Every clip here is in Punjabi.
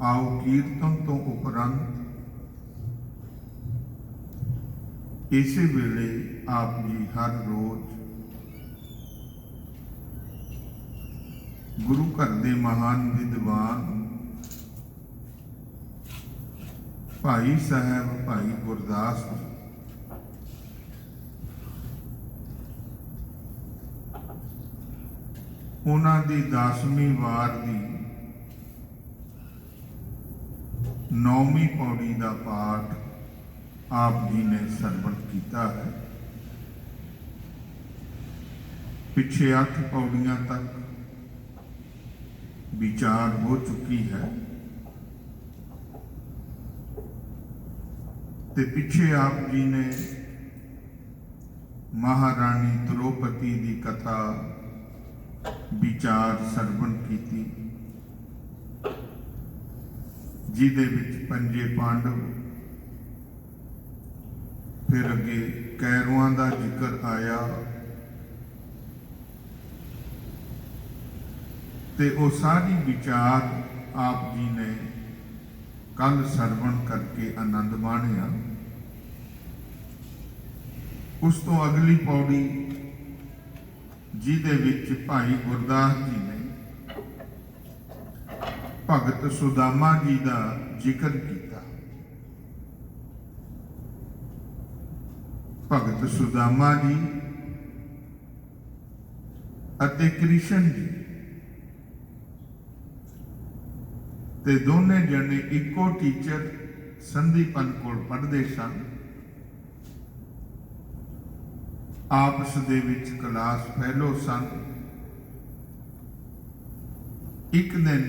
ਆਓ ਕੀਰਤਨ ਤੋਂ ਉਪਰੰਤ ਇਸੇ ਵੇਲੇ ਆਪ ਜੀ ਹਰ ਰੋਜ਼ ਗੁਰੂ ਘਰ ਦੇ ਮਹਾਨ ਵਿਦਵਾਨ ਭਾਈ ਸਾਹਿਬ, ਭਾਈ ਗੁਰਦਾਸ ਜੀ ਉਹਨਾਂ ਦੀ 10ਵੀਂ ਵਾਰ ਦੀ ਨੌਵੀਂ ਪੌੜੀ ਦਾ ਪਾਠ ਆਪ ਜੀ ਨੇ ਸਰਵਣ ਕੀਤਾ ਹੈ। ਪਿਛੇ 8 ਪੌੜੀਆਂ ਤੱਕ ਵਿਚਾਰ ਹੋ ਚੁੱਕੀ ਹੈ। ਤੇ ਪਿੱਛੇ ਆਪ ਜੀ ਨੇ ਮਹਾਰਾਣੀ ਦ੍ਰੋਪਦੀ ਦੀ ਕਥਾ ਵਿਚਾਰ ਸਰਵਣ ਕੀਤੀ। ਜਿਹਦੇ ਵਿੱਚ ਪੰਜੇ ਪਾਂਡਵ, ਫਿਰ ਅੱਗੇ ਕੈਰੂਆਂ ਦਾ ਜ਼ਿਕਰ ਆਇਆ ਤੇ ਉਹ ਸਾਰੀ ਵਿਚਾਰ ਆਪ ਜੀ ਨੇ ਕੱਲ ਸਰਵਣ ਕਰਕੇ ਆਨੰਦ ਮਾਣਿਆ। ਉਸ ਤੋਂ ਅਗਲੀ ਪੌੜੀ, ਜਿਹਦੇ ਵਿੱਚ ਭਾਈ ਗੁਰਦਾਸ ਜੀ ਭਗਤ ਸੁਦਾਮਾ ਜੀ ਦਾ ਜ਼ਿਕਰ ਕੀਤਾ। ਭਗਤ ਸੁਦਾਮਾ ਜੀ ਅਤੇ ਕ੍ਰਿਸ਼ਨ ਜੀ ਤੇ ਦੋਨੇ ਜਣੇ ਇੱਕੋ ਟੀਚਰ ਸੰਦੀਪਨ ਕੋਲ ਪੜ੍ਹਦੇ ਸਨ। ਆਪਸ ਦੇ ਵਿੱਚ ਕਲਾਸ ਫੈਲੋ ਸਨ। ਇੱਕ ਦਿਨ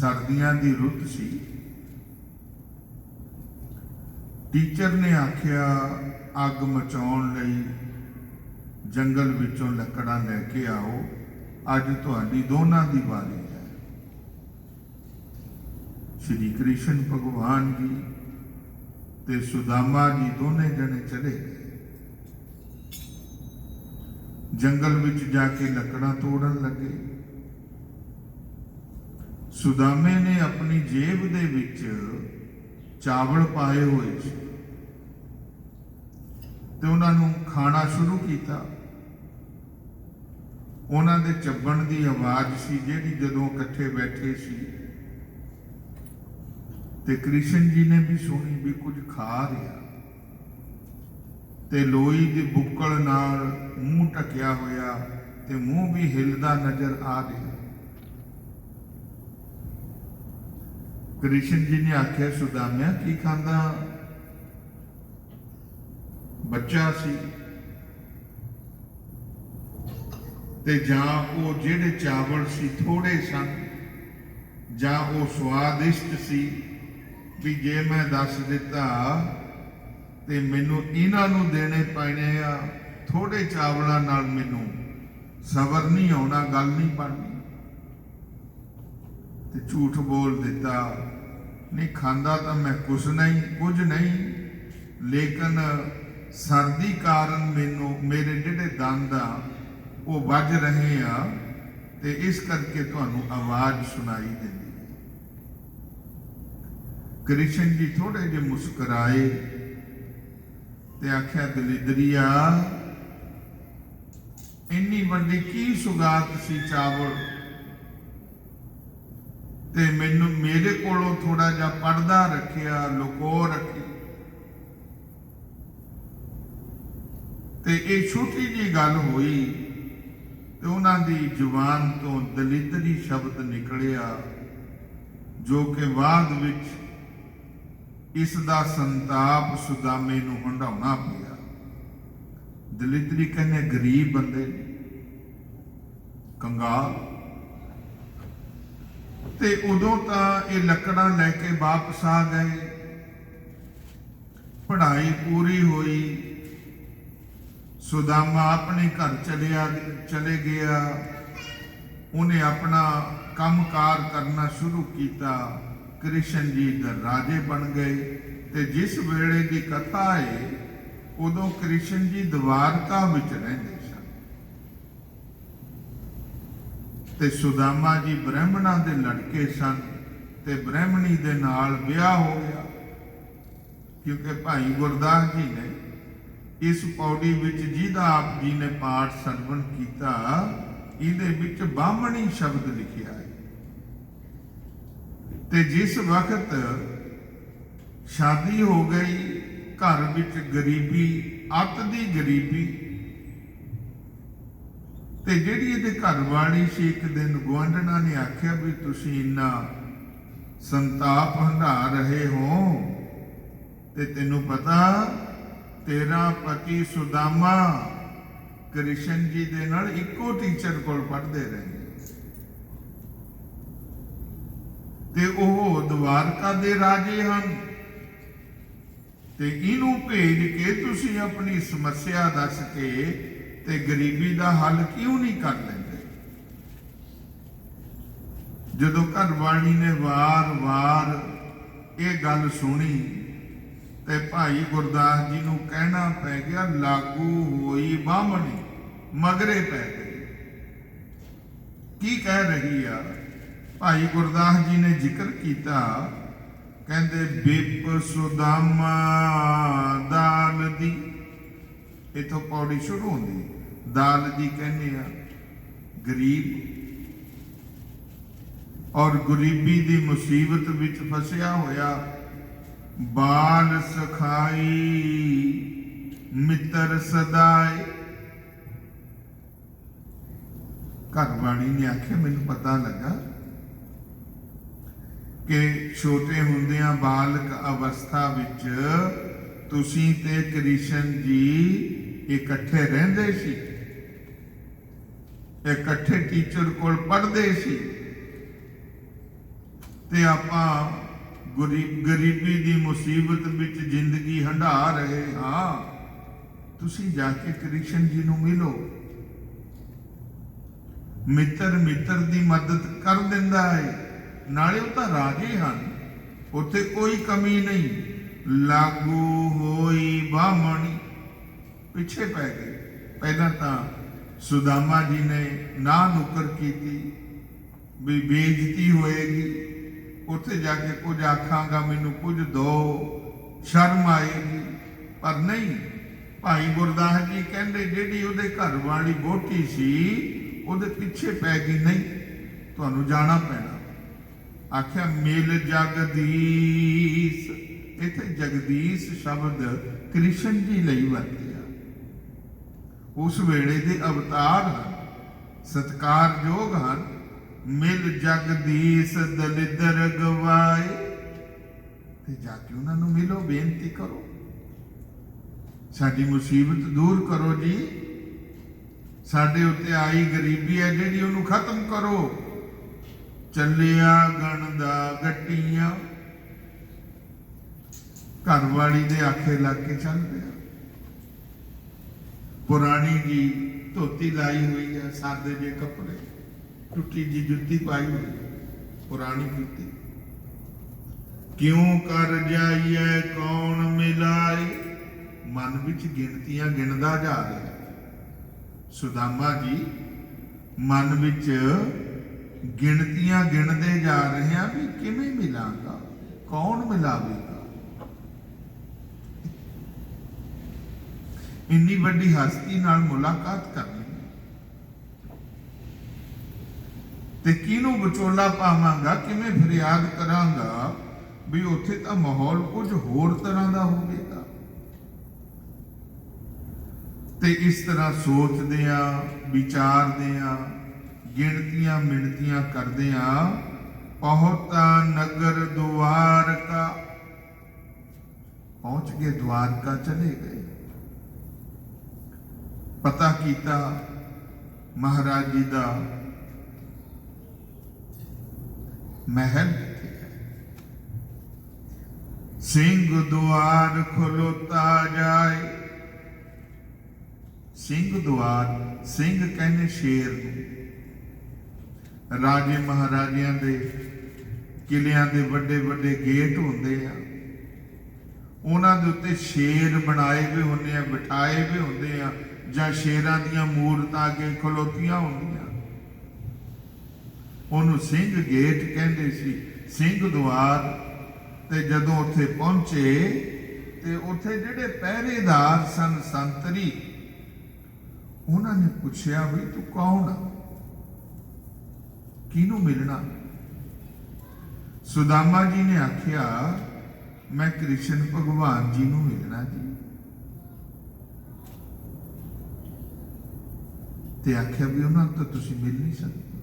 ਸਰਦੀਆਂ ਦੀ ਰੁੱਤ ਸੀ। ਟੀਚਰ ਨੇ ਆਖਿਆ, ਅੱਗ ਮਚਾਉਣ ਲਈ ਜੰਗਲ ਵਿੱਚੋਂ ਲੱਕੜਾਂ ਲੈ ਕੇ ਆਓ। ਅੱਜ ਤੁਹਾਡੀ ਦੋਨਾਂ ਦੀ ਵਾਰੀ ਹੈ। ਸ਼੍ਰੀ ਕ੍ਰਿਸ਼ਨ ਭਗਵਾਨ ਜੀ ਤੇ ਸੁਦਾਮਾ ਜੀ ਦੋਨੇ ਜਣੇ ਚਲੇ ਗਏ। ਜੰਗਲ ਵਿੱਚ ਜਾ ਕੇ ਲੱਕੜਾਂ ਤੋੜਨ ਲੱਗੇ। ਸੁਦਾਮੇ ਨੇ ਆਪਣੀ ਜੇਬ ਦੇ ਵਿੱਚ ਚਾਵਲ ਪਾਏ ਹੋਏ ਸੀ। ਤੇ ਉਹਨਾਂ ਨੂੰ ਖਾਣਾ ਸ਼ੁਰੂ ਕੀਤਾ। ਉਹਨਾਂ ਦੇ ਚੱਬਣ ਦੀ ਆਵਾਜ਼ ਸੀ ਜਿਹੜੀ ਜਦੋਂ ਇਕੱਠੇ ਬੈਠੇ ਸੀ। ਤੇ ਕ੍ਰਿਸ਼ਨ ਜੀ ਨੇ ਵੀ ਸੁਣੀ ਵੀ ਕੁਝ ਖਾ ਰਿਹਾ। ਤੇ ਲੋਈ ਦੀ ਬੁੱਕਲ ਨਾਲ ਮੂੰਹ ਟਕਿਆ ਹੋਇਆ ਤੇ ਮੂੰਹ ਵੀ ਹਿਲਦਾ ਨਜ਼ਰ ਆ ਰਿਹਾ। ਕ੍ਰਿਸ਼ਨ ਜੀ ਨੇ ਆਖਿਆ, ਸੁਦਾਮਿਆ, ਕੀ ਖਾਂਦਾ? ਬੱਚਾ ਸੀ। ਤੇ ਜਾਂ ਉਹ ਜਿਹੜੇ ਚਾਵਲ ਸੀ ਥੋੜੇ ਸਨ, ਜਾਂ ਉਹ ਸਵਾਦਿਸ਼ਟ ਸੀ, ਵੀ ਜੇ ਮੈਂ ਦੱਸ ਦਿੱਤਾ ਤੇ ਮੈਨੂੰ ਇਹਨਾਂ ਨੂੰ ਦੇਣੇ ਪੈਣੇ ਆ ਥੋੜੇ ਚਾਵਲਾਂ ਨਾਲ ਮੈਨੂੰ ਸਬਰ ਨਹੀਂ ਆਉਣਾ, ਗੱਲ ਨਹੀਂ ਬਣਨੀ। ਤੇ ਝੂਠ ਬੋਲ ਦਿੱਤਾ। ਨਹੀਂ ਖਾਂਦਾ ਤਾਂ ਮੈਂ ਕੁਛ ਨਹੀਂ, ਕੁਝ ਨਹੀਂ। ਲੇਕਿਨ ਸਰਦੀ ਕਾਰਨ ਮੈਨੂੰ, ਮੇਰੇ ਜਿਹੜੇ ਦੰਦ ਆ, ਉਹ ਵੱਜ ਰਹੇ ਆ ਤੇ ਇਸ ਕਰਕੇ ਤੁਹਾਨੂੰ ਆਵਾਜ਼ ਸੁਣਾਈ ਦਿੰਦੀ। ਕ੍ਰਿਸ਼ਨ ਜੀ ਥੋੜੇ ਜਿਹੇ ਮੁਸਕਰਾਏ ਤੇ ਆਖਿਆ, ਦਲਿਦਰੀਆ, ਇੰਨੀ ਵੱਡੀ ਕੀ ਸੁਗਾਤ ਸੀ ਚਾਵਲ? ਤੇ ਮੈਨੂੰ ਮੇਰੇ ਕੋਲੋਂ ਥੋੜਾ ਜਿਹਾ ਪਰਦਾ ਰੱਖਿਆ, ਲੁਕੋ ਰੱਖੀ। ਤੇ ਇਹ ਛੋਟੀ ਜੀ ਗੱਲ ਹੋਈ ਤੇ ਉਹਨਾਂ ਦੀ ਜ਼ੁਬਾਨ ਤੋਂ ਦਲਿਤਰੀ ਸ਼ਬਦ ਨਿਕਲਿਆ, ਜੋ ਕਿ ਬਾਅਦ ਵਿੱਚ ਇਸ ਦਾ ਸੰਤਾਪ ਸੁਦਾਮੇ ਨੂੰ ਹੰਡਾਉਣਾ ਪਿਆ। ਦਲਿਤਰੀ ਕਹਿੰਦੇ, ਗਰੀਬ ਬੰਦੇ ਕੰਗਾਲ ਤੇ ਉਦੋਂ ਤਾਂ ਇਹ ਲੱਕੜਾਂ ਲੈ ਕੇ ਵਾਪਸ ਆ ਗਏ। ਪੜ੍ਹਾਈ ਪੂਰੀ ਹੋਈ। ਸੁਦਾਮਾ ਆਪਣੇ ਘਰ ਚਲਿਆ, ਚਲੇ ਗਿਆ। ਉਹਨੇ ਆਪਣਾ ਕੰਮਕਾਰ ਕਰਨਾ ਸ਼ੁਰੂ ਕੀਤਾ। ਕ੍ਰਿਸ਼ਨ ਜੀ ਦੇ ਰਾਜੇ ਬਣ ਗਏ ਤੇ ਜਿਸ ਵੇਲੇ ਦੀ ਕਥਾ ਹੈ, ਉਦੋਂ ਕ੍ਰਿਸ਼ਨ ਜੀ ਦਵਾਰਕਾ ਵਿੱਚ ਰਹਿੰਦੇ ਸਨ ਤੇ ਸੁਦਾਮਾ ਜੀ ਬ੍ਰਾਹਮਣਾਂ ਦੇ ਲੜਕੇ ਸਨ ਤੇ ਬ੍ਰਾਹਮਣੀ ਦੇ ਨਾਲ ਵਿਆਹ ਹੋ ਗਿਆ। ਕਿਉਂਕਿ ਭਾਈ ਗੁਰਦਾਸ ਜੀ ਨੇ ਇਸ ਪੌੜੀ ਵਿੱਚ ਜਿਹਦਾ ਆਪ ਜੀ ਨੇ ਪਾਠ ਸਰਵਣ ਕੀਤਾ, ਇਹਦੇ ਵਿੱਚ ਬਾਹਮਣੀ ਸ਼ਬਦ ਲਿਖਿਆ ਹੈ। ਤੇ ਜਿਸ ਵਕਤ ਸ਼ਾਦੀ ਹੋ ਗਈ, ਘਰ ਵਿੱਚ ਗਰੀਬੀ, ਅੱਤ ਦੀ ਗਰੀਬੀ ਤੇ ਜਿਹੜੀ ਇਹਦੇ ਘਰ ਵਾਲੀ ਸੀ, ਇੱਕ ਦਿਨ ਗੁਆਂਢਣਾ ਨੇ ਆਖਿਆ ਵੀ ਤੁਸੀਂ ਇੰਨਾ ਸੰਤਾਪ ਹੰਢਾ ਰਹੇ ਹੋ ਤੇ ਤੈਨੂੰ ਪਤਾ ਤੇਰਾ ਪਤੀ ਸੁਦਾਮਾ ਕ੍ਰਿਸ਼ਨ ਜੀ ਦੇ ਨਾਲ ਇੱਕੋ ਟੀਚਰ ਕੋਲ ਪੜ੍ਹਦੇ ਰਹੇ। ਤੇ ਉਹ ਦਵਾਰਕਾ ਦੇ ਰਾਜੇ ਹਨ। ਤੇ ਇਹਨੂੰ ਭੇਜ ਕੇ ਤੁਸੀਂ ਆਪਣੀ ਸਮੱਸਿਆ ਦੱਸ ਕੇ ਤੇ ਗਰੀਬੀ ਦਾ ਹੱਲ ਕਿਉਂ ਨਹੀਂ ਕਰ ਲੈਂਦੇ? ਜਦੋਂ ਘਰ ਵਾਲੀ ਨੇ ਵਾਰ-ਵਾਰ ਇਹ ਗੱਲ ਸੁਣੀ ਤੇ ਭਾਈ ਗੁਰਦਾਸ ਜੀ ਨੂੰ ਕਹਿਣਾ ਪੈ ਗਿਆ, ਲਾਗੂ ਹੋਈ ਬਾਹਮਣੀ, ਮਗਰੇ ਪੈ ਗਈ। ਕੀ ਕਹਿ ਰਹੀ ਆ? ਭਾਈ ਗੁਰਦਾਸ ਜੀ ਨੇ ਜ਼ਿਕਰ ਕੀਤਾ, ਕਹਿੰਦੇ, ਬਿਪ ਸੁਦਾਮਾ ਦਾਲ ਦੀ। ਇਥੋਂ ਪੌੜੀ ਸ਼ੁਰੂ ਹੁੰਦੀ। ਦਾਲ ਜੀ ਕਹਿੰਦੇ ਆ, ਗਰੀਬ ਔਰ ਗਰੀਬੀ ਦੀ ਮੁਸੀਬਤ ਵਿੱਚ ਫਸਿਆ ਹੋਇਆ ਬਾਲ ਸਖਾਈ ਮਿੱਤਰ ਸਦਾਏ। ਘਰ ਵਾਲੀ ਨੇ ਆਖਿਆ, ਮੈਨੂੰ ਪਤਾ ਲੱਗਾ ਕਿ ਛੋਟੇ ਹੁੰਦਿਆਂ ਬਾਲਕ ਅਵਸਥਾ ਵਿੱਚ ਤੁਸੀਂ ਤੇ ਕ੍ਰਿਸ਼ਨ ਜੀ ਇਕੱਠੇ ਰਹਿੰਦੇ ਸੀ। ਇਕੱਠੇ ਟੀਚਰ ਕੋਲ ਪੜ੍ਹਦੇ ਸੀ। ਤੇ ਆਪਾਂ ਗਰੀਬੀ ਦੀ ਮੁਸੀਬਤ ਵਿੱਚ ਜ਼ਿੰਦਗੀ ਹੰਢਾ ਰਹੇ ਹਾਂ। ਤੁਸੀਂ ਜਾ ਕੇ ਕ੍ਰਿਸ਼ਨ ਜੀ ਨੂੰ ਮਿਲੋ। ਮਿੱਤਰ ਮਿੱਤਰ ਦੀ ਮਦਦ ਕਰ ਦਿੰਦਾ ਹੈ ਨਾਲੇ ਉਹ ਤਾਂ ਰਾਜੇ ਹਨ। ਉੱਥੇ ਕੋਈ ਕਮੀ ਨਹੀਂ। ਲਾਗੂ ਹੋਈ ਬਾਹਮਣੀ। ਪਿੱਛੇ ਪੈ ਗਏ ਪਹਿਲਾਂ ਤਾਂ ਸੁਦਾਮਾ ਜੀ ਨੇ ਨਾ ਨੁਕਰ ਕੀਤੀ, ਵੀ ਬੇਇੱਜ਼ਤੀ ਹੋਏਗੀ। ਉੱਥੇ ਜਾ ਕੇ ਕੁਝ ਆਖਾਂਗਾ, ਮੈਨੂੰ ਕੁਝ ਦੋ, ਸ਼ਰਮ ਆਏਗੀ। ਪਰ ਨਹੀਂ, ਭਾਈ ਗੁਰਦਾਸ ਜੀ ਕਹਿੰਦੇ, ਜਿਹੜੀ ਉਹਦੇ ਘਰ ਵਾਲੀ ਬੋਟੀ ਸੀ, ਉਹਦੇ ਪਿੱਛੇ ਪੈ ਗਈ, ਨਹੀਂ, ਤੁਹਾਨੂੰ ਜਾਣਾ ਪੈਣਾ। ਆਖਿਆ, ਮਿਲ ਜਗਦੀਸ਼। ਇੱਥੇ ਜਗਦੀਸ਼ ਸ਼ਬਦ ਕ੍ਰਿਸ਼ਨ ਜੀ ਲਈ ਵਰਤਿਆ ਉਸ ਵੇਲੇ ਦੇ ਅਵਤਾਰ ਹਨ ਸਤਕਾਰਯੋਗ ਹਨ। ਮਿਲ ਜਗਦੀਸ਼ ਦਲਿਦਰ ਗਵਾਏ। ਤੇ ਜਾ ਕੇ ਉਹਨਾਂ ਨੂੰ ਮਿਲੋ, ਬੇਨਤੀ ਕਰੋ। ਸਾਡੀ ਮੁਸੀਬਤ ਦੂਰ ਕਰੋ ਜੀ। ਸਾਡੇ ਉੱਤੇ ਆਈ ਗਰੀਬੀ ਹੈ ਜਿਹੜੀ ਉਹਨੂੰ ਖਤਮ ਕਰੋ। ਚੱਲਿਆ ਗਣ ਦਾ ਗੱਟੀਆਂ। ਘਰ ਵਾਲੀ ਦੇ ਆਖੇ ਲੱਗ ਕੇ ਚੱਲ ਪਿਆ। ਪੁਰਾਣੀ ਜੀ ਧੋਤੀ ਲਾਈ ਹੋਈ ਹੈ ਸਾਦੇ ਜੇ ਕੱਪੜੇ। ਟੁੱਟੀ ਜੀ ਜੁੱਤੀ ਪਾਈ ਹੋਈ ਹੈ, ਪੁਰਾਣੀ ਜੁੱਤੀ। ਕਿਉਂ ਕਰ ਜਾਈਏ ਕੌਣ ਮਿਲਾਏ? ਮਨ ਵਿੱਚ ਗਿਣਤੀਆਂ ਗਿਣਦਾ ਜਾ ਰਿਹਾ। ਸੁਦਾਮਾ ਜੀ ਮਨ ਵਿੱਚ ਗਿਣਤੀਆਂ ਗਿਣਦੇ ਜਾ ਰਹੇ ਆ ਵੀ ਕਿਵੇਂ ਮਿਲਾਂਗਾ? ਕੌਣ ਮਿਲਾਵੇਗਾ? ਇੰਨੀ ਵੱਡੀ ਹਸਤੀ ਨਾਲ ਮੁਲਾਕਾਤ ਕਰਨੀ। ਤੇ ਕਿਹਨੂੰ ਵਿਚੋਲਾ ਪਾਵਾਂਗਾ, ਕਿਵੇਂ ਫਰਿਆਦ ਕਰਾਂਗਾ, ਵੀ ਉੱਥੇ ਤਾਂ ਮਾਹੌਲ ਕੁਝ ਹੋਰ ਤਰ੍ਹਾਂ ਦਾ ਹੋਵੇਗਾ। ਤੇ ਇਸ ਤਰ੍ਹਾਂ ਸੋਚਦੇ ਆ, ਵਿਚਾਰਦੇ ਆ, ਗਿਣਤੀਆਂ ਮਿਣਤੀਆਂ ਕਰਦੇ ਆ ਪਹੁੰਚਾ ਨਗਰ ਦੁਆਰਕਾ। ਪਹੁੰਚ ਕੇ ਦੁਆਰਕਾ ਚਲੇ ਗਏ। ਪਤਾ ਕੀਤਾ ਮਹਾਰਾਜ ਜੀ ਦਾ ਮਹਿਲ ਕਿੱਥੇ ਸਿੰਘ ਦੁਆਰ ਖਲੋਤਾ ਜਾਏ। ਸਿੰਘ ਦੁਆਰ, ਸਿੰਘ ਕਹਿੰਦੇ ਸ਼ੇਰ ਨੂੰ। ਰਾਜੇ ਮਹਾਰਾਜਿਆਂ ਦੇ ਕਿਲਿਆਂ ਦੇ ਵੱਡੇ ਵੱਡੇ ਗੇਟ ਹੁੰਦੇ ਆ। ਉਹਨਾਂ ਦੇ ਉੱਤੇ ਸ਼ੇਰ ਬਣਾਏ ਵੀ ਹੁੰਦੇ ਆ, ਬਿਠਾਏ ਵੀ ਹੁੰਦੇ ਆ। ਜਾਂ ਸ਼ੇਰਾਂ ਦੀਆਂ ਮੂਰਤਾਂ ਅੱਗੇ ਖਲੋਤੀਆਂ ਹੁੰਦੀਆਂ ਉਹਨੂੰ ਸਿੰਘ ਗੇਟ ਕਹਿੰਦੇ ਸੀ, ਸਿੰਘ ਦੁਆਰ। ਤੇ ਜਦੋਂ ਉੱਥੇ ਪਹੁੰਚੇ, ਤੇ ਉੱਥੇ ਜਿਹੜੇ ਪਹਿਰੇਦਾਰ ਸਨ ਸੰਤਰੀ, ਉਹਨਾਂ ਨੇ ਪੁੱਛਿਆ ਵੀ ਤੂੰ ਕੌਣ ਆ? ਕਿਹਨੂੰ ਮਿਲਣਾ? ਸੁਦਾਮਾ ਜੀ ਨੇ ਆਖਿਆ, ਮੈਂ ਕ੍ਰਿਸ਼ਨ ਭਗਵਾਨ ਜੀ ਨੂੰ ਮਿਲਣਾ ਜੀ। ਤੇ ਆਖਿਆ ਵੀ ਉਹਨਾਂ ਨੂੰ ਤਾਂ ਤੁਸੀਂ ਮਿਲ ਨਹੀਂ ਸਕਦੇ।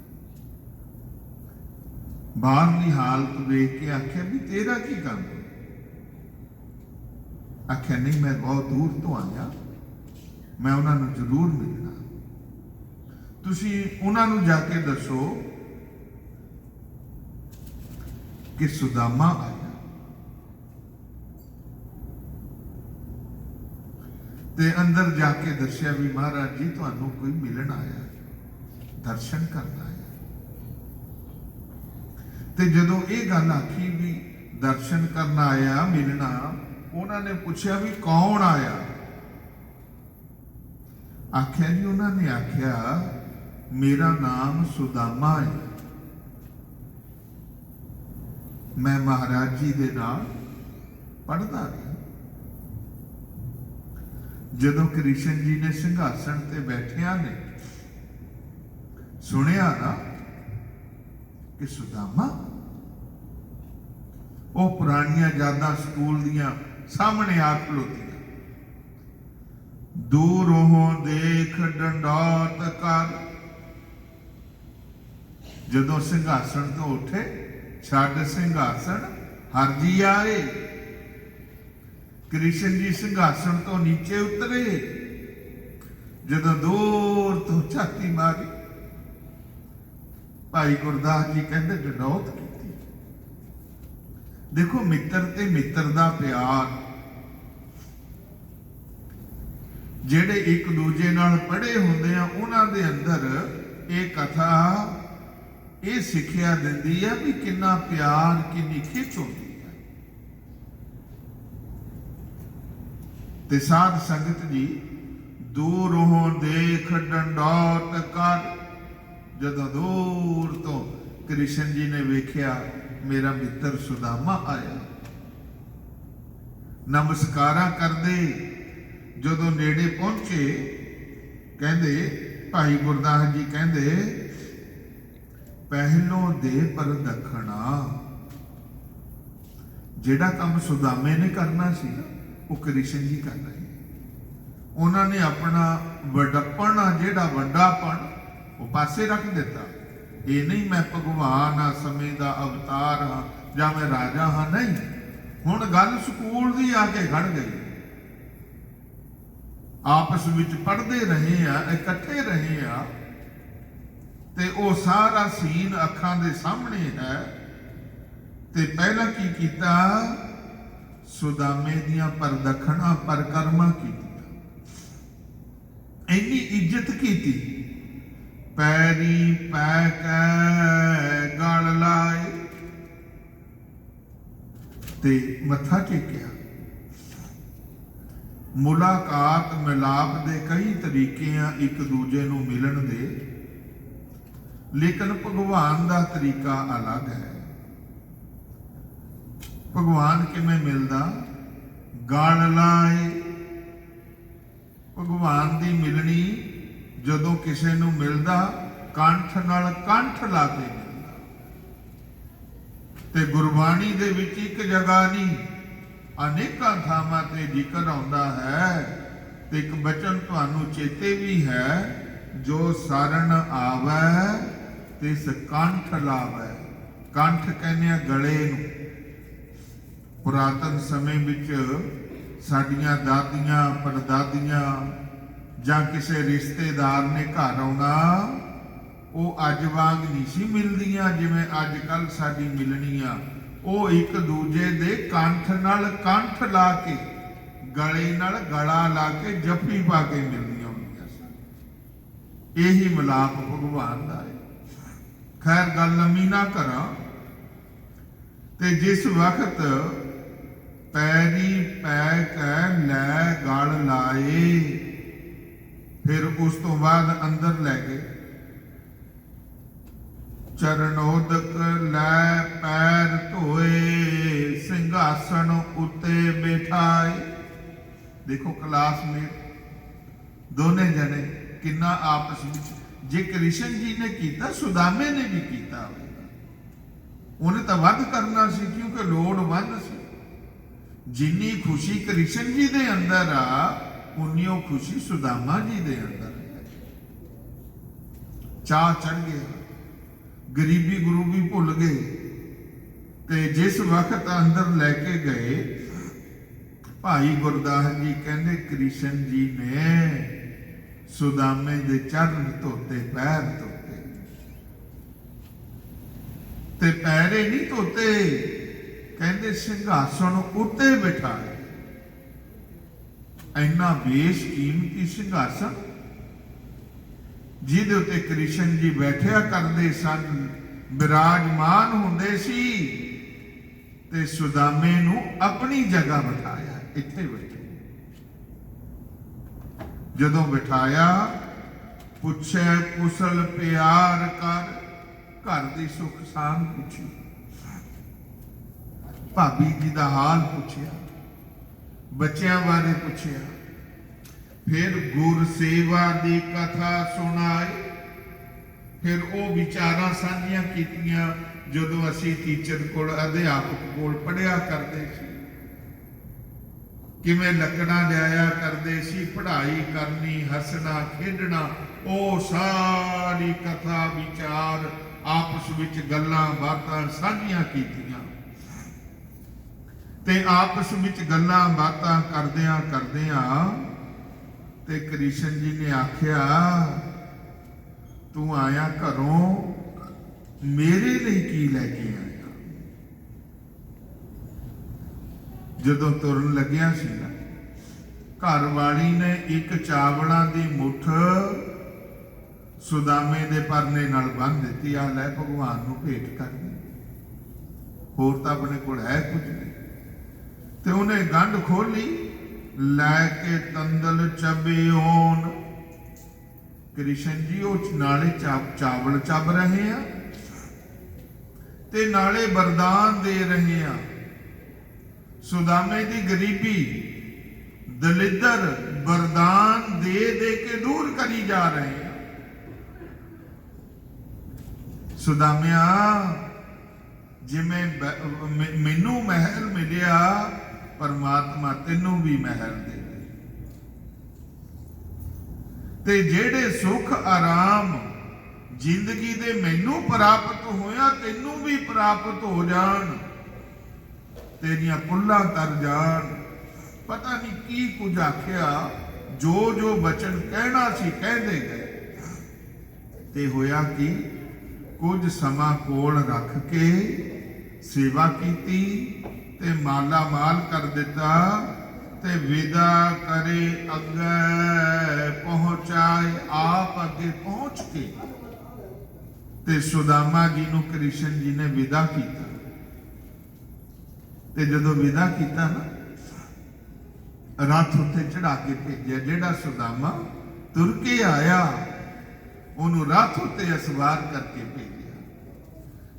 ਬਾਹਰਲੀ ਹਾਲਤ ਵੇਖ ਕੇ ਆਖਿਆ ਵੀ ਤੇਰਾ ਕੀ ਕੰਮ ਆਖਿਆ, ਨਹੀਂ, ਮੈਂ ਬਹੁਤ ਦੂਰ ਤੋਂ ਆਇਆ। ਮੈਂ ਉਹਨਾਂ ਨੂੰ ਜ਼ਰੂਰ ਮਿਲਣਾ। ਤੁਸੀਂ ਉਹਨਾਂ ਨੂੰ ਜਾ ਕੇ ਦੱਸੋ ਕਿ ਸੁਦਾਮਾ ਆਇਆ। ਤੇ ਅੰਦਰ ਜਾ ਕੇ ਦੱਸਿਆ ਵੀ ਮਹਾਰਾਜ ਜੀ, ਤੁਹਾਨੂੰ ਕੋਈ ਮਿਲਣ ਆਇਆ ਦਰਸ਼ਨ ਕਰਨ ਆਇਆ ਤੇ ਜਦੋਂ ਇਹ ਗੱਲ ਆਖੀ ਵੀ ਦਰਸ਼ਨ ਕਰਨ ਆਇਆ, ਮਿਲਣਾ, ਉਹਨਾਂ ਨੇ ਪੁੱਛਿਆ ਵੀ ਕੌਣ ਆਇਆ? ਆਖਿਆ ਜੀ, ਉਹਨਾਂ ਨੇ ਆਖਿਆ, ਮੇਰਾ ਨਾਮ ਸੁਦਾਮਾ ਹੈ। ਮੈਂ ਮਹਾਰਾਜ ਜੀ ਦੇ ਨਾਲ ਪੜਦਾ ਰਿਹਾ। ਜਦੋਂ ਕ੍ਰਿਸ਼ਨ ਜੀ ਨੇ ਸਿੰਘਾਸਣ ਤੇ ਬੈਠਿਆ ਨੇ ਸੁਣਿਆ ਨਾ ਕਿ ਸੁਦਾਮਾ, ਉਹ ਪੁਰਾਣੀਆਂ ਯਾਦਾਂ ਸਕੂਲ ਦੀਆਂ ਸਾਹਮਣੇ ਆ ਖਲੋਤੀਆਂ। ਦੂਰੋਂ ਦੇਖ ਡੰਡਾਤ ਕਰ। ਜਦੋਂ ਸਿੰਘਾਸਣ ਤੋਂ ਉੱਠੇ, ਛੱਡ ਸਿੰਘਾਸਣ, ਹਰਜੀ ਆਏ। ਕ੍ਰਿਸ਼ਨ ਜੀ ਸਿੰਘਾਸਣ ਤੋਂ ਨੀਚੇ ਉਤਰੇ। ਜਦੋਂ ਦੂਰ ਤੋਂ ਝਾਤੀ ਮਾਰੀ, ਭਾਈ ਗੁਰਦਾਸ ਜੀ ਕਹਿੰਦੇ, ਡਡੌਤ ਕੀਤੀ। ਦੇਖੋ, ਮਿੱਤਰ ਤੇ ਮਿੱਤਰ ਦਾ ਪਿਆਰ। ਜਿਹੜੇ ਇੱਕ ਦੂਜੇ ਨਾਲ ਪੜ੍ਹੇ ਹੁੰਦੇ ਆ, ਉਹਨਾਂ ਦੇ ਅੰਦਰ ਇਹ ਕਥਾ, ਇਹ ਸਿੱਖਿਆ ਦਿੰਦੀ ਹੈ ਵੀ ਕਿੰਨਾ ਪਿਆਰ, ਕਿੰਨੀ ਖਿੱਚ ਹੁੰਦੀ ਤੇ ਸਾਧ ਸੰਗਤ ਜੀ, ਦੂਰੋਂ ਦੇਖ ਡੰਡੌਤ ਕਰ। ਜਦੋਂ ਦੂਰ ਤੋਂ ਕ੍ਰਿਸ਼ਨ ਜੀ ਨੇ ਵੇਖਿਆ, ਮੇਰਾ ਮਿੱਤਰ ਸੁਦਾਮਾ ਆਇਆ। ਨਮਸਕਾਰਾਂ ਕਰਦੇ। ਜਦੋਂ ਨੇੜੇ ਪਹੁੰਚੇ, ਕਹਿੰਦੇ, ਭਾਈ ਗੁਰਦਾਸ ਜੀ ਕਹਿੰਦੇ, ਪਹਿਲੋਂ ਦੇ ਪਰ ਦਖਣਾ। ਜਿਹੜਾ ਕੰਮ ਸੁਦਾਮੇ ਨੇ ਕਰਨਾ ਸੀ ਉਹ ਕ੍ਰਿਸ਼ਨ ਜੀ ਕਰ ਰਹੇ ਉਹਨਾਂ ਨੇ ਆਪਣਾ ਵਡੱਪਣ ਆ, ਜਿਹੜਾ ਵੱਡਾਪਣ, ਉਹ ਪਾਸੇ ਰੱਖ ਦਿੱਤਾ। ਇਹ ਨਹੀਂ ਮੈਂ ਭਗਵਾਨ ਆ, ਸਮੇਂ ਦਾ ਅਵਤਾਰ ਹਾਂ ਜਾਂ ਮੈਂ ਰਾਜਾ ਹਾਂ, ਨਹੀਂ। ਹੁਣ ਗੱਲ ਸਕੂਲ ਦੀ ਆ ਕੇ ਖੜ ਗਈ। ਆਪਸ ਵਿੱਚ ਪੜ੍ਹਦੇ ਰਹੇ ਆ, ਇਕੱਠੇ ਰਹੇ ਆ, ਤੇ ਉਹ ਸਾਰਾ ਸੀਨ ਅੱਖਾਂ ਦੇ ਸਾਹਮਣੇ ਹੈ। ਤੇ ਪਹਿਲਾਂ ਕੀ ਕੀਤਾ? ਸੁਦਾਮੇ ਦੀਆਂ ਪਰਦਖਣਾ ਪਰਕਰਮਾ ਕੀਤੀ ਇੰਨੀ ਇੱਜ਼ਤ ਕੀਤੀ। ਪੈਰੀ ਪੈ ਕੇ ਗਲ ਲਾਏ। ਤੇ ਮੱਥਾ ਟੇਕਿਆ। ਮੁਲਾਕਾਤ ਮਿਲਾਪ ਦੇ ਕਈ ਤਰੀਕੇ ਆ ਇੱਕ ਦੂਜੇ ਨੂੰ ਮਿਲਣ ਦੇ। ਲੇਕਿਨ ਭਗਵਾਨ ਦਾ ਤਰੀਕਾ ਅਲੱਗ ਹੈ। ਭਗਵਾਨ ਕਿਵੇਂ ਮਿਲਦਾ? ਗਾਲ ਲਾਏ। ਭਗਵਾਨ ਦੀ ਮਿਲਣੀ ਜਦੋਂ ਕਿਸੇ ਨੂੰ ਮਿਲਦਾ, ਕੰਠ ਨਾਲ ਕੰਠ ਲਾ ਕੇ ਮਿਲਦਾ। ਤੇ ਗੁਰਬਾਣੀ ਦੇ ਵਿੱਚ ਇੱਕ ਜਗ੍ਹਾ ਨਹੀਂ, ਅਨੇਕਾਂ ਥਾਵਾਂ ਤੇ ਜ਼ਿਕਰ ਆਉਂਦਾ ਹੈ ਤੇ ਇੱਕ ਬਚਨ ਤੁਹਾਨੂੰ ਚੇਤੇ ਵੀ ਹੈ, ਜੋ ਸਰਨ ਆਵੈ ਤੇ ਕੰਠ ਲਾਵੈ। ਕੰਠ ਕਹਿੰਦੇ ਆ ਗਲੇ ਨੂੰ। ਪੁਰਾਤਨ ਸਮੇਂ ਵਿੱਚ ਸਾਡੀਆਂ ਦਾਦੀਆਂ, ਪੜਦਾਦੀਆਂ ਜਾਂ ਕਿਸੇ ਰਿਸ਼ਤੇਦਾਰ ਨੇ ਘਰ ਆਉਣਾ, ਉਹ ਅੱਜ ਵਾਂਗ ਨਹੀਂ ਸੀ ਮਿਲਦੀਆਂ ਜਿਵੇਂ ਅੱਜ ਕੱਲ ਸਾਡੀ ਮਿਲਣੀ ਉਹ ਇੱਕ ਦੂਜੇ ਦੇ ਕੰਠ ਨਾਲ ਕੰਠ ਲਾ ਕੇ, ਗਲੇ ਨਾਲ ਗਲਾ ਲਾ ਕੇ ਜੱਫੀ ਪਾ ਕੇ ਮਿਲਦੀਆਂ ਹੁੰਦੀਆਂ ਸਨ। ਇਹੀ ਮਿਲਾਪ ਭਗਵਾਨ ਦਾ ਹੈ। ਖੈਰ, ਗੱਲ ਲੰਮੀ ਨਾ ਕਰਾਂ। ਤੇ ਜਿਸ ਵਕਤ ਪੈਰੀ ਪੈ ਕੈ ਲੈ ਗਲ ਲਾਏ। ਫਿਰ ਉਸ ਤੋਂ ਬਾਅਦ ਅੰਦਰ ਲੈ ਗਏ। ਚਰਨੋਦਕ ਲੈ ਪੈਰ ਧੋਏ, ਸਿੰਘਾਸਣ ਉੱਤੇ ਬਿਠਾਏ। ਦੇਖੋ ਕਲਾਸ ਮੇ ਦੋਨੇ ਜਣੇ ਕਿੰਨਾ ਆਪਸ ਵਿੱਚ। ਜੇ ਕ੍ਰਿਸ਼ਨ ਜੀ ਨੇ ਕੀਤਾ, ਸੁਦਾਮੇ ਨੇ ਵੀ ਕੀਤਾ। ਉਹਨੇ ਤਾਂ ਵੱਧ ਕਰਨਾ ਸੀ, ਕਿਉਂਕਿ ਲੋੜ ਵੱਧ ਜਿੰਨੀ ਖੁਸ਼ੀ ਕ੍ਰਿਸ਼ਨ ਜੀ ਦੇ ਅੰਦਰ ਆ ਉਨੀ ਉਹ ਖੁਸ਼ੀ ਸੁਦਾਮਾ ਜੀ ਦੇ ਅੰਦਰ। ਚਾਹ ਚੜ ਗਿਆ ਗਰੀਬੀ ਗੁਰੂ ਵੀ ਭੁੱਲ ਗਏ ਤੇ ਜਿਸ ਵਕਤ ਅੰਦਰ ਲੈ ਕੇ ਗਏ, ਭਾਈ ਗੁਰਦਾਸ ਜੀ ਕਹਿੰਦੇ, ਕ੍ਰਿਸ਼ਨ ਜੀ ਨੇ ਸੁਦਾਮੇ ਦੇ ਚਰਨ ਧੋਤੇ, ਪੈਰ ਧੋਤੇ। ਤੇ ਪੈਰੇ ਨਹੀਂ ਧੋਤੇ। ਕਹਿੰਦੇ ਸਿੰਘਾਸਣ ਉੱਤੇ ਬਿਠਾਏ ਇੰਨਾ ਵੇਸ਼ ਕੀਮਤੀ ਸਿੰਘਾਸਣ। ਜਿਹਦੇ ਉੱਤੇ ਕ੍ਰਿਸ਼ਨ ਜੀ ਬੈਠਿਆ ਕਰਦੇ ਸਨ, ਬਿਰਾਜਮਾਨ ਹੁੰਦੇ ਸੀ ਤੇ ਸੁਦਾਮੇ ਨੂੰ ਆਪਣੀ ਜਗ੍ਹਾ ਬਿਠਾਇਆ, ਇੱਥੇ ਬੈਠੇ। ਜਦੋਂ ਬਿਠਾਇਆ ਪੁੱਛੇ ਕੁਸਲ ਪਿਆਰ ਕਰ? ਘਰ ਦੀ ਸੁਖ ਸਾਂਦ ਪੁੱਛੀ। ਭਾਬੀ ਜੀ ਦਾ ਹਾਲ ਪੁੱਛਿਆ, ਬੱਚਿਆਂ ਬਾਰੇ ਪੁੱਛਿਆ, ਫਿਰ ਗੁਰ ਸੇਵਾ ਦੀ ਕਥਾ ਸੁਣਾਈ, ਫਿਰ ਉਹ ਵਿਚਾਰਾਂ ਸਾਂਝੀਆਂ ਕੀਤੀਆਂ ਜਦੋਂ ਅਸੀਂ ਟੀਚਰ ਕੋਲ, ਅਧਿਆਪਕ ਕੋਲ ਪੜਿਆ ਕਰਦੇ ਸੀ। ਕਿਵੇਂ ਲੱਕੜਾਂ ਲਿਆਇਆ ਕਰਦੇ ਸੀ, ਪੜ੍ਹਾਈ ਕਰਨੀ, ਹੱਸਣਾ, ਖੇਡਣਾ, ਉਹ ਸਾਰੀ ਕਥਾ ਵਿਚਾਰ ਆਪਸ ਵਿੱਚ ਗੱਲਾਂ ਬਾਤਾਂ ਸਾਂਝੀਆਂ ਕੀਤੀਆਂ। ਤੇ ਆਪਸ ਵਿੱਚ ਗੱਲਾਂ ਬਾਤਾਂ ਕਰਦਿਆਂ ਕਰਦਿਆਂ ਤੇ ਕ੍ਰਿਸ਼ਨ ਜੀ ਨੇ ਆਖਿਆ, ਤੂੰ ਆਇਆ ਘਰੋਂ, ਮੇਰੇ ਲਈ ਕੀ ਲੈ ਕੇ ਆਇਆ? ਜਦੋਂ ਤੁਰਨ ਲੱਗਿਆ ਸੀ ਨਾ ਘਰ ਵਾਲੀ ਨੇ ਇੱਕ ਚਾਵਲਾਂ ਦੀ ਮੁੱਠ ਸੁਦਾਮੇ ਦੇ ਪਰਨੇ ਨਾਲ ਬੰਨ ਦਿੱਤੀ ਆ ਲੈ ਭਗਵਾਨ ਨੂੰ ਭੇਟ ਕਰ ਹੋਰ ਤਾਂ ਆਪਣੇ ਕੋਲ ਹੈ ਕੁਝ ਤੇ ਉਹਨੇ ਗੰਢ ਖੋਲੀ, ਲੈ ਕੇ ਤੰਦਲ ਚਬਿਓਨ ਕ੍ਰਿਸ਼ਨ ਜੀ, ਉਹ ਨਾਲੇ ਚਾ- ਚਾਵਲ ਚੱਬ ਰਹੇ ਆ ਤੇ ਨਾਲੇ ਵਰਦਾਨ ਦੇ ਰਹੇ ਆ। ਸੁਦਾਮੇ ਦੀ ਗਰੀਬੀ, ਦਲਿੱਦਰ ਵਰਦਾਨ ਦੇ ਦੇ ਕੇ ਦੂਰ ਕਰੀ ਜਾ ਰਹੇ ਆ। ਸੁਦਾਮਿਆ, ਜਿਵੇਂ ਮੈਨੂੰ ਮਹਿਲ ਮਿਲਿਆ ਪਰਮਾਤਮਾ ਤੈਨੂੰ ਵੀ ਮਹਿਲ ਦੇ ਤੇ ਜਿਹੜੇ ਸੁਖ, ਆਰਾਮ ਜ਼ਿੰਦਗੀ ਦੇ ਮੈਨੂੰ ਪ੍ਰਾਪਤ ਹੋਇਆ, ਤੈਨੂੰ ਵੀ ਪ੍ਰਾਪਤ ਹੋ ਜਾਣ। ਤੇਰੀਆਂ ਕੁੱਲਾਂ ਤਰ ਜਾਣ। ਪਤਾ ਨਹੀਂ ਕੀ ਕੁਝ ਆਖਿਆ, ਜੋ ਜੋ ਬਚਨ ਕਹਿਣਾ ਸੀ ਕਹਿੰਦੇ ਗਏ। ਤੇ ਹੋਇਆ ਕਿ? ਕੁਝ ਸਮਾਂ ਕੋਲ ਰੱਖ ਕੇ ਸੇਵਾ ਕੀਤੀ ਤੇ ਮਾਲਾ ਮਾਲ ਕਰ ਦਿੱਤਾ ਤੇ ਵਿਦਾ ਕਰੇ ਅੱਗੇ ਪਹੁੰਚਾਏ, ਆਪ ਅੱਗੇ ਪਹੁੰਚ ਕੇ। ਤੇ ਸੁਦਾਮਾ ਜੀ ਨੂੰ ਕ੍ਰਿਸ਼ਨ ਜੀ ਨੇ ਵਿਦਾ ਕੀਤਾ। ਤੇ ਜਦੋਂ ਵਿਦਾ ਕੀਤਾ ਨਾ, ਰੱਥ ਉੱਤੇ ਚੜਾ ਕੇ ਭੇਜਿਆ, ਜਿਹੜਾ ਸੁਦਾਮਾ ਤੁਰ ਕੇ ਆਇਆ, ਉਹਨੂੰ ਰੱਥ ਉੱਤੇ ਅਸਵਾਰ ਕਰਕੇ ਭੇਜਿਆ।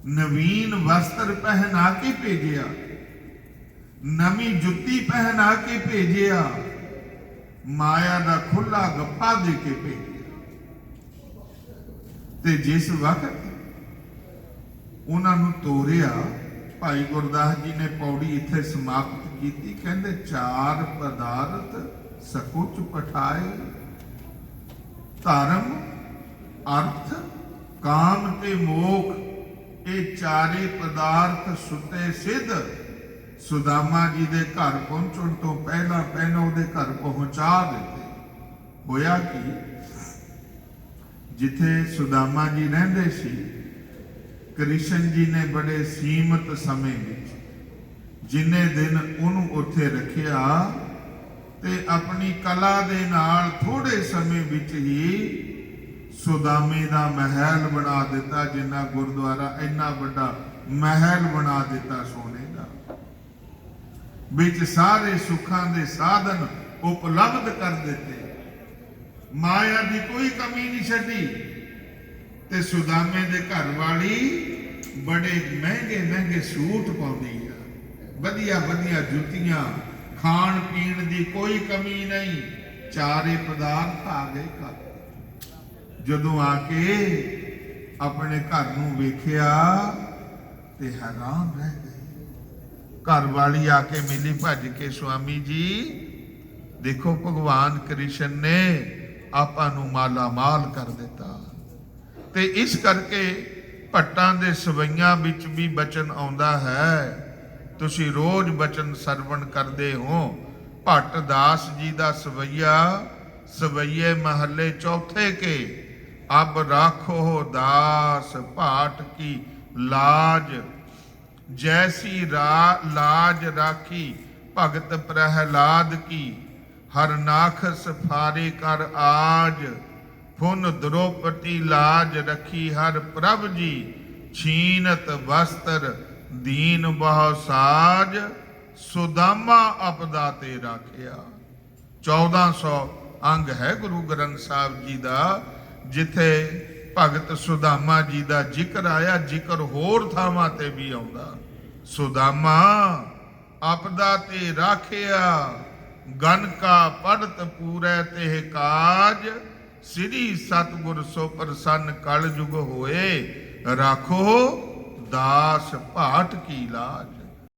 ਨਵੀਨ ਵਸਤਰ ਪਹਿਨਾ ਕੇ ਭੇਜਿਆ। ਨਵੀਂ ਜੁੱਤੀ ਪਹਿਨਾ ਕੇ ਭੇਜਿਆ। ਮਾਇਆ ਦਾ ਖੁੱਲਾ ਗੱਪਾ ਦੇ ਕੇ ਭੇਜਿਆ। ਤੇ ਜਿਸ ਵਕਤ ਉਹਨਾਂ ਨੂੰ ਤੋਰਿਆ, ਭਾਈ ਗੁਰਦਾਸ ਜੀ ਨੇ ਪੌੜੀ ਇੱਥੇ ਸਮਾਪਤ ਕੀਤੀ, ਕਹਿੰਦੇ ਚਾਰ ਪਦਾਰਥ ਸਕੁਚ ਪਠਾਏ। ਧਰਮ, ਅਰਥ, ਕਾਮ ਤੇ ਮੋਖ, ਇਹ ਚਾਰੇ ਪਦਾਰਥ ਸੁਤੇ ਸਿੱਧ ਸੁਦਾਮਾ ਜੀ ਦੇ ਘਰ ਪਹੁੰਚਣ ਤੋਂ ਪਹਿਲਾਂ ਪਹਿਲਾਂ ਉਹਦੇ ਘਰ ਪਹੁੰਚਾ ਦਿੱਤੇ। ਹੋਇਆ ਕਿ? ਜਿੱਥੇ ਸੁਦਾਮਾ ਜੀ ਰਹਿੰਦੇ ਸੀ, ਕ੍ਰਿਸ਼ਨ ਜੀ ਨੇ ਬੜੇ ਸੀਮਤ ਸਮੇਂ ਵਿੱਚ ਜਿੰਨੇ ਦਿਨ ਉਹਨੂੰ ਉੱਥੇ ਰੱਖਿਆ ਤੇ ਆਪਣੀ ਕਲਾ ਦੇ ਨਾਲ ਥੋੜੇ ਸਮੇਂ ਵਿੱਚ ਹੀ ਸੁਦਾਮੇ ਦਾ ਮਹਿਲ ਬਣਾ ਦਿੱਤਾ, ਜਿੰਨਾ ਗੁਰਦੁਆਰਾ ਇੰਨਾ ਵੱਡਾ ਮਹਿਲ ਬਣਾ ਦਿੱਤਾ ਸੋਨੇ ਵਿੱਚ ਸਾਰੇ ਸੁੱਖਾਂ ਦੇ ਸਾਧਨ ਉਪਲਬਧ ਕਰ ਦਿੱਤੇ। ਮਾਇਆ ਦੀ ਕੋਈ ਕਮੀ ਨਹੀਂ ਛੱਡੀ। ਤੇ ਸੁਦਾਮੇ ਦੇ ਘਰ ਵਾਲੀ ਬੜੇ ਮਹਿੰਗੇ ਮਹਿੰਗੇ ਸੂਟ ਪਾਉਂਦੀ ਆ। ਵਧੀਆ ਵਧੀਆ ਜੁੱਤੀਆਂ, ਖਾਣ ਪੀਣ ਦੀ ਕੋਈ ਕਮੀ ਨਹੀਂ। ਚਾਰੇ ਪਦਾਰਥ ਆ ਗਏ ਘਰ। ਜਦੋਂ ਆ ਕੇ ਆਪਣੇ ਘਰ ਨੂੰ ਵੇਖਿਆ ਤੇ ਹੈਰਾਨ ਰਹਿ ਗਏ। ਘਰ ਵਾਲੀ ਆ ਕੇ ਮਿਲੀ ਭੱਜ ਕੇ ਸੁਆਮੀ ਜੀ। ਦੇਖੋ ਭਗਵਾਨ ਕ੍ਰਿਸ਼ਨ ਨੇ ਆਪਾਂ ਨੂੰ ਮਾਲਾ ਮਾਲ ਕਰ ਦਿੱਤਾ। ਤੇ ਇਸ ਕਰਕੇ ਭੱਟਾਂ ਦੇ ਸਵਈਆਂ ਵਿੱਚ ਵੀ ਬਚਨ ਆਉਂਦਾ ਹੈ। ਤੁਸੀਂ ਰੋਜ਼ ਬਚਨ ਸਰਵਣ ਕਰਦੇ ਹੋ। ਭੱਟ ਦਾਸ ਜੀ ਦਾ ਸਵਈਆ, ਸਵਈਏ ਮਹੱਲੇ ਚੌਥੇ ਕੇ। ਅਬ ਰਾਖੋ ਦਾਸ ਭਾਟ ਕੀ ਲਾਜ ਜੈਸੀ ਰਾ, ਲਾਜ ਰਾਖੀ, ਭਗਤ ਪ੍ਰਹਿਲਾਦ ਕੀ? ਹਰ ਨਾਖਸ ਫਾਰੇ ਕਰ ਆਜ, ਫੁਨ ਦ੍ਰੋਪਤੀ ਲਾਜ ਰਖੀ ਹਰ ਪ੍ਰਭ ਜੀ, ਛੀਨਤ ਵਸਤਰ ਦੀਨ ਬਹੁ ਸਾਜ, ਸੁਦਾਮਾ ਅਪਦਾ ਤੇ ਰਾਖਿਆ। 1400 ਅੰਗ ਹੈ ਗੁਰੂ ਗ੍ਰੰਥ ਸਾਹਿਬ ਜੀ ਦਾ, ਜਿੱਥੇ ਭਗਤ ਸੁਦਾਮਾ ਜੀ ਦਾ ਜ਼ਿਕਰ ਆਇਆ, ਜ਼ਿਕਰ ਹੋਰ ਥਾਵਾਂ ਤੇ ਵੀ ਆਉਂਦਾ। ਸੁਦਾਮਾ, ਆਪਦਾ ਤੇ ਰਾਖਿਆ, ਗਨ ਕਾ ਪੜਤ ਪੂਰੈ ਤੇ ਕਾਜ ਸ੍ਰੀ ਸਤਗੁਰ ਸੋ ਪ੍ਰਸੰਨ ਕਲ ਜੁਗ ਹੋਏ, ਰਾਖੋ ਦਾਸ ਭਾਟ ਕੀ ਲਾਜ।